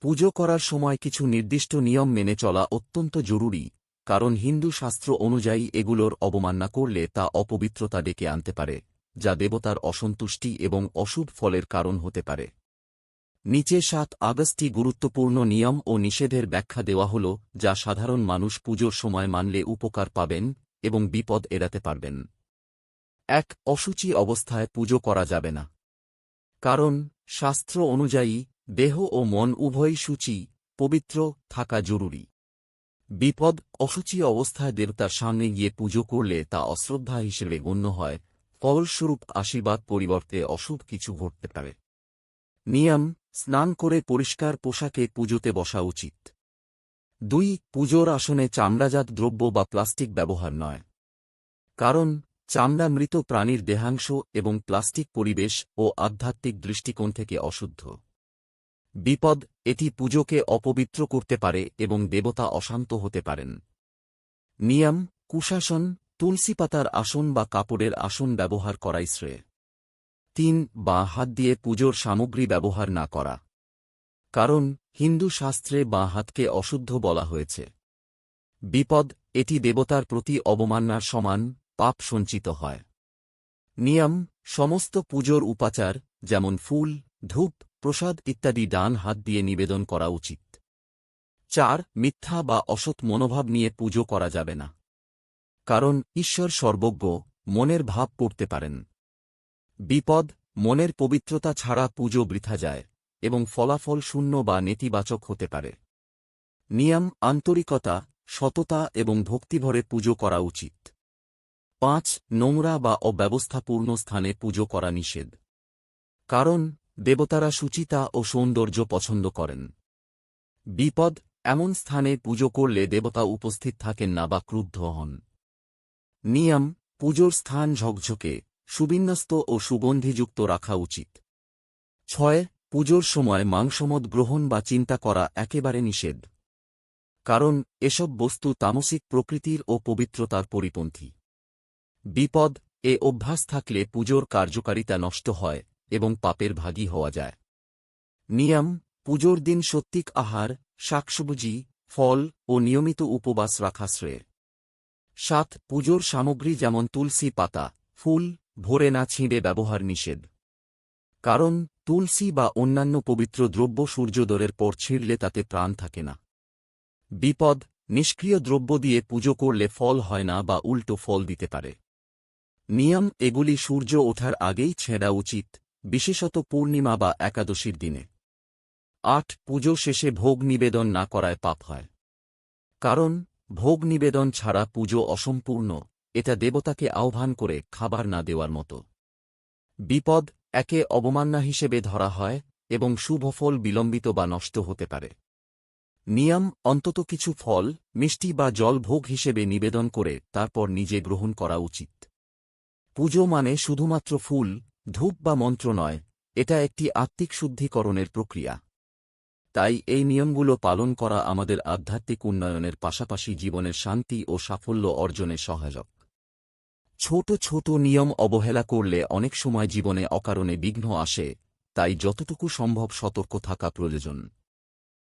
পুজো করার সময় কিছু নির্দিষ্ট নিয়ম মেনে চলা অত্যন্ত জরুরি, কারণ হিন্দু শাস্ত্র অনুযায়ী এগুলোর অবমাননা করলে তা অপবিত্রতা ডেকে আনতে পারে, যা দেবতার অসন্তুষ্টি এবং অশুভ ফলের কারণ হতে পারে। নিচে সাত আগস্টটি গুরুত্বপূর্ণ নিয়ম ও নিষেধের ব্যাখ্যা দেওয়া হল, যা সাধারণ মানুষ পুজোর সময় মানলে উপকার পাবেন এবং বিপদ এড়াতে পারবেন। এক অসুচি অবস্থায় পুজো করা যাবে না। কারণ, শাস্ত্র অনুযায়ী দেহ ও মন উভয়ই সূচি, পবিত্র, থাকা জরুরি। বিপদ, অসুচি অবস্থায় দেবতার সামনে গিয়ে পুজো করলে তা অশ্রদ্ধা হিসেবে গণ্য হয়, ফলস্বরূপ আশীর্বাদ পরিবর্তে অশুভ কিছু ঘটতে পারে। নিয়ম, স্নান করে পরিষ্কার পোশাকে পুজোতে বসা উচিত। দুই, পুজোর আসনে চামড়াজাত দ্রব্য বা প্লাস্টিক ব্যবহার নয়। কারণ, চামড়া মৃত প্রাণীর দেহাংশ এবং প্লাস্টিক পরিবেশ ও আধ্যাত্মিক দৃষ্টিকোণ থেকে অশুদ্ধ। বিপদ, এটি পুজোকে অপবিত্র করতে পারে এবং দেবতা অশান্ত হতে পারেন। নিয়ম, কুশাসন, তুলসী পাতার আসন বা কাপড়ের আসন ব্যবহার করাই শ্রেয়। তিন, বা হাত দিয়ে পুজোর সামগ্রী ব্যবহার না করা। কারণ, হিন্দু শাস্ত্রে বাঁ হাতকে অশুদ্ধ বলা হয়েছে। বিপদ, এটি দেবতার প্রতি অবমাননার সমান, পাপ সঞ্চিত হয়। নিয়ম, সমস্ত পুজোর উপাচার, যেমন ফুল, ধূপ প্রসাদ ইত্যাদি ডান হাত দিয়ে নিবেদন করা উচিত। চার, মিথ্যা বা অসৎ মনোভাব নিয়ে পুজো করা যাবে না। কারণ ঈশ্বর সর্বজ্ঞ, মনের ভাব পড়তে পারেন। বিপদ, মনের পবিত্রতা ছাড়া পুজো বৃথা যায় এবং ফলাফল শূন্য বা নেতিবাচক হতে পারে। নিয়ম, আন্তরিকতা, সততা এবং ভক্তিভরে পুজো করা উচিত। পাঁচ, নোংরা বা অব্যবস্থাপূর্ণ স্থানে পুজো করা নিষেধ। কারণ দেবতারা সুচিতা ও সৌন্দর্য পছন্দ করেন। বিপদ, এমন স্থানে পুজো করলে দেবতা উপস্থিত থাকেন না বা ক্রুদ্ধ হন। নিয়ম, পুজোর স্থান ঝকঝকে, সুবিন্যস্ত ও সুগন্ধিযুক্ত রাখা উচিত। ছয়, পুজোর সময় মাংসমদ গ্রহণ বা চিন্তা করা একেবারে নিষেধ। কারণ, এসব বস্তু তামসিক প্রকৃতির ও পবিত্রতার পরিপন্থী। বিপদ, এ অভ্যাস থাকলে পুজোর কার্যকারিতা নষ্ট হয় এবং পাপের ভাগী হওয়া যায়। নিয়ম, পুজোর দিন সত্যিক আহার, শাকসবজি, ফল ও নিয়মিত উপবাস রাখা শ্রেয়। সাত, পুজোর সামগ্রী যেমন তুলসী পাতা, ফুল, ভরে না ছিঁড়ে ব্যবহার নিষেধ। কারণ, তুলসী বা অন্যান্য পবিত্র দ্রব্য সূর্যোদয়ের পর ছিঁড়লে তাতে প্রাণ থাকে না। বিপদ, নিষ্ক্রিয় দ্রব্য দিয়ে পুজো করলে ফল হয় না বা উল্টো ফল দিতে পারে। নিয়ম, এগুলি সূর্য ওঠার আগেই ছেঁড়া উচিত। বিশেষত পূর্ণিমা বা একাদশীর দিনে। আট, পুজো শেষে ভোগ নিবেদন না করায় পাপ হয়। কারণ, ভোগ নিবেদন ছাড়া পুজো অসম্পূর্ণ, এটা দেবতাকে আহ্বান করে খাবার না দেওয়ার মতো। বিপদ, একে অবমাননা হিসেবে ধরা হয় এবং শুভফল বিলম্বিত বা নষ্ট হতে পারে। নিয়ম, অন্তত কিছু ফল, মিষ্টি বা জল ভোগ হিসেবে নিবেদন করে তারপর নিজে গ্রহণ করা উচিত। পুজো মানে শুধুমাত্র ফুল ধূপ বা মন্ত্র নয়, এটা একটি আত্মিক শুদ্ধিকরণের প্রক্রিয়া। তাই এই নিয়মগুলো পালন করা আমাদের আধ্যাত্মিক উন্নয়নের পাশাপাশি জীবনের শান্তি ও সাফল্য অর্জনে সহায়ক। ছোট ছোট নিয়ম অবহেলা করলে অনেক সময় জীবনে অকারণে বিঘ্ন আসে, তাই যতটুকু সম্ভব সতর্ক থাকা প্রয়োজন।